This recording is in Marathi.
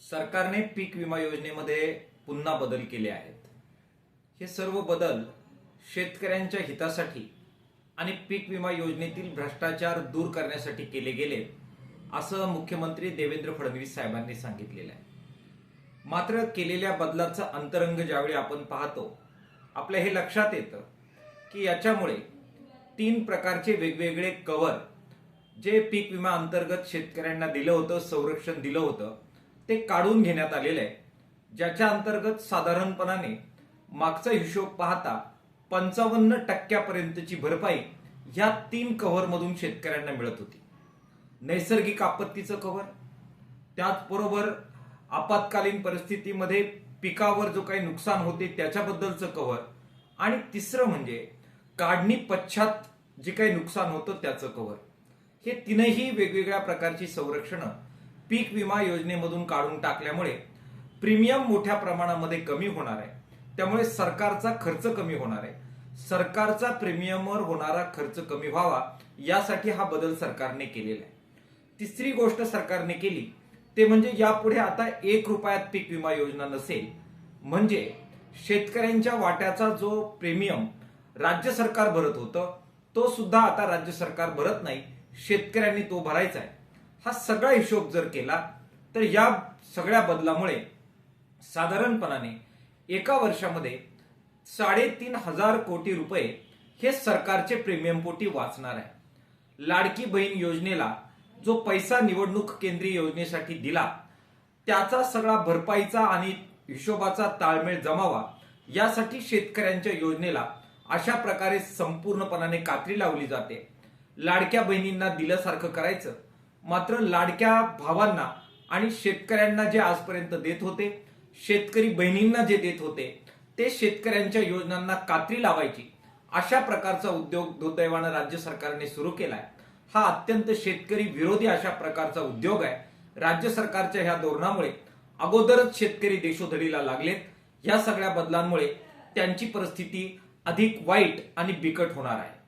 सरकारने पीक विमा योजनेमध्ये पुन्हा बदल केले आहेत. हे सर्व बदल शेतकऱ्यांच्या हितासाठी आणि पीक विमा योजनेतील भ्रष्टाचार दूर करण्यासाठी केले गेले असं मुख्यमंत्री देवेंद्र फडणवीस साहेबांनी सांगितलेलं आहे. मात्र केलेल्या बदलाचा अंतरंग ज्यावेळी आपण पाहतो आपल्या हे लक्षात येतं की याच्यामुळे तीन प्रकारचे वेगवेगळे कव्हर जे पीक विमा अंतर्गत शेतकऱ्यांना दिलं होतं संरक्षण दिलं होतं ते काढून घेण्यात आलेलं आहे ज्याच्या अंतर्गत साधारणपणाने मागचा हिशोब पाहता पंचावन्न टक्क्यापर्यंतची भरपाई ह्या तीन कव्हरमधून शेतकऱ्यांना मिळत होती. नैसर्गिक आपत्तीचं कव्हर त्याचबरोबर आपत्कालीन परिस्थितीमध्ये पिकावर जो काही नुकसान होते त्याच्याबद्दलचं कव्हर आणि तिसरं म्हणजे काढणी पश्चात जे काही नुकसान होतं त्याचं कव्हर हे तीनही वेगवेगळ्या प्रकारची संरक्षणं पीक विमा योजनेमधून काढून टाकल्यामुळे प्रीमियम मोठ्या प्रमाणामध्ये कमी होणार आहे. त्यामुळे सरकारचा खर्च कमी होणार आहे. सरकारचा प्रीमियमवर होणारा खर्च कमी व्हावा यासाठी हा बदल सरकारने केलेला आहे. तिसरी गोष्ट सरकारने केली ते म्हणजे यापुढे आता एक रुपयात पीक विमा योजना नसेल म्हणजे शेतकऱ्यांच्या वाट्याचा जो प्रीमियम राज्य सरकार भरत होतं तो सुद्धा आता राज्य सरकार भरत नाही शेतकऱ्यांनी तो भरायचा आहे. हा सगळा हिशोब जर केला तर या सगळ्या बदलामुळे साधारणपणाने एका वर्षामध्ये साडेतीन हजार कोटी रुपये हे सरकारचे प्रीमियम पोटी वाचणार आहे. लाडकी बहीण योजनेला जो पैसा निवडणूक केंद्रीय योजनेसाठी दिला त्याचा सगळा भरपाईचा आणि हिशोबाचा ताळमेळ जमावा यासाठी शेतकऱ्यांच्या योजनेला अशा प्रकारे संपूर्णपणाने कात्री लावली जाते. लाडक्या बहिणींना दिल्यासारखं करायचं मात्र लाडक्या भावांना आणि शेतकऱ्यांना जे आजपर्यंत देत होते शेतकरी बहिणींना जे देत होते ते शेतकऱ्यांच्या योजनांना कात्री लावायची अशा प्रकारचा उद्योग दुर्दैवानं राज्य सरकारने सुरू केलाय. हा अत्यंत शेतकरी विरोधी अशा प्रकारचा उद्योग आहे. राज्य सरकारच्या ह्या धोरणामुळे अगोदरच शेतकरी देशोधडीला लागलेत. या सगळ्या बदलांमुळे त्यांची परिस्थिती अधिक वाईट आणि बिकट होणार आहे.